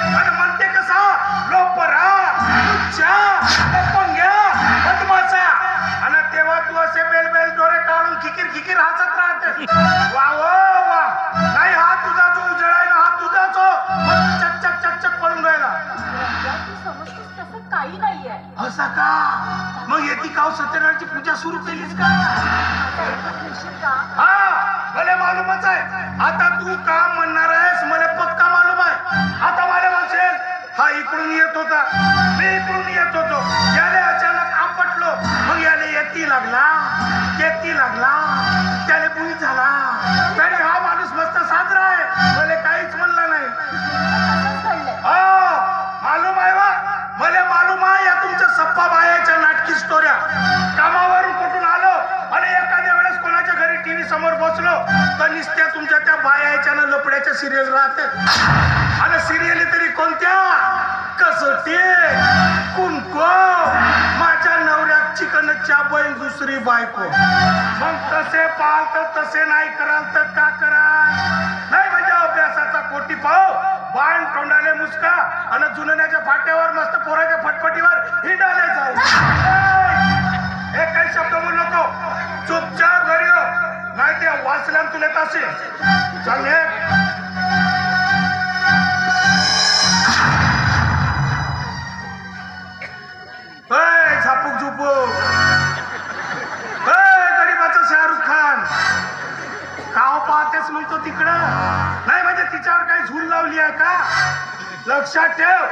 आणि म्हणते कसा? लोपरा तुच्छा लपंग्या बदमाशा. आणि तेव्हा तू असे बेल बेल डोळे काढून खिकीर खिकीर हसत राहते. वा वो वा. नाही हा तुझा जो उजळा आहे ना हा तुझाच हो. मग चक चक चक चक पळून राहिला. काही नाहीये. असा का? मग येती काव सत्यनारायणची पूजा सुरू केलीस का? हा मला मालूमच आहे. आता तू का म्हणणार आहेस मला पक्का मालूम आहे. हा इकडून येत होता मी इकडून येत होतो. याने अचानक आपटलो. मग याने येती लागला येती लागला त्याने भूल झाला. त्याने हा माणूस मस्त साजरा आहे. मला काहीच म्हणलं नाही. मालूम आहे वा मला मालूम आहे या तुमच्या सप्पा बायाच्या नाटकी स्टोऱ्या कामावरून कुठून आलो आणि एखाद्या वेळेस कोणाच्या घरी टीव्ही समोर बसलो तर निसत्या तुमच्या ना सिरियल राहते. आणि सिरियल तरी कोणत्या? कसोटी कुंको माझ्या नवऱ्यात चिकन बहीण दुसरी बायको. मग तसे पाल तर तसे नाही कराल तर का करा नाही म्हणजे अभ्यासाचा कोटी पाव. बाण तोंडाले मुसका आणि जुनण्याच्या फाट्यावर मस्त पोराच्या फटफटीवर हिंडाले जाऊ. हे काही शब्द बोलू नको. चुपचाप घरी नाही ते वाचल्यान तुला तसे चल झापूक गरीबाचा शाहरुख खान. काव पाहतेच म्हणतो तिकडं? नाही म्हणजे तिच्यावर काही झूल लावली आहे का? लक्षात ठेव.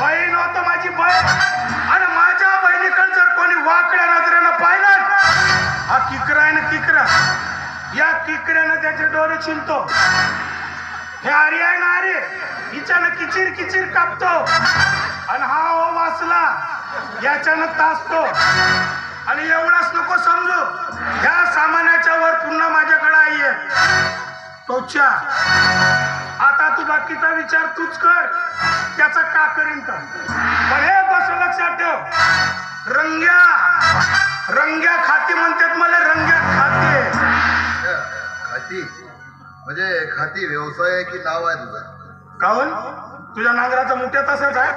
बहीण होतं माझी बहीण. आणि माझ्या बहिणीकडे जर कोणी वाकड्या नजरेनं पाहिलं हा किकरा आहे ना किकरा? या किकड्यानं त्याचे डोळे चिंतो हे आरी आहे ना आरे. हिच्यानं किचिर किचिर कापतो. आणि हा ओ वाचला याच्यानं तासतो आणि एवढाच नको समजू. ह्या सामानाच्या वर पुन्हा माझ्याकडे आई आहे. तोच्या आता तू बाकीचा विचार तूच कर. त्याचा का करीन तर? पण हे गोष्ट लक्षात ठेव. रंग्या. रंग्या खाती म्हणतात मला रंग्या खाते. खाती? म्हणजे खाती व्यवसाय की नाव आहे तुझं? काहून? तुझ्या नांगराचा मुठ्या तसंच आहे?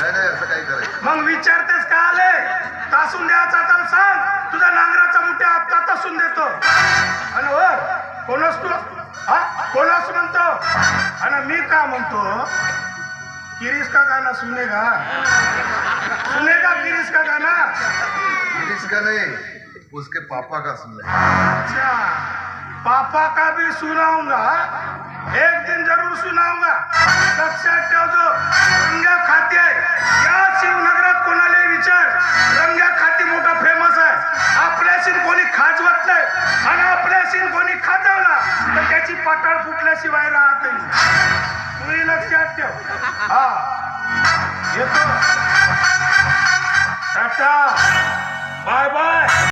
नाही नाही असं काही करायचं मग विचारतेस का आले? तासून द्यायचा तर सांग. तुझ्या नांगराचा मुठ्या आत्ता तासून देतो. आणि वर कोणस तू? हा? कोणस म्हणतो? आणि मी का म्हणतो? किरीस का गाना सुनेगा सुनेगा किरीस का गाना इसका नहीं? उसके पापा का सुन? अच्छा. पापा का भी सुनाऊंगा? एक दिन जरूर सुनाऊंगा लक्षात ठेवतो रंग्या खाती आहे. या शिवनगरात कोणाला विचार. रंग्या खाती मोठा फेमस आहे. आपल्याशी कोणी खाजवत नाही. आणि आपल्याशी कोणी खाजवला तर त्याची पाटाळ फुटल्याशिवाय राहत नाही. तुम्ही लक्षात ठेव. हा. येतो. टाटा. Bye bye.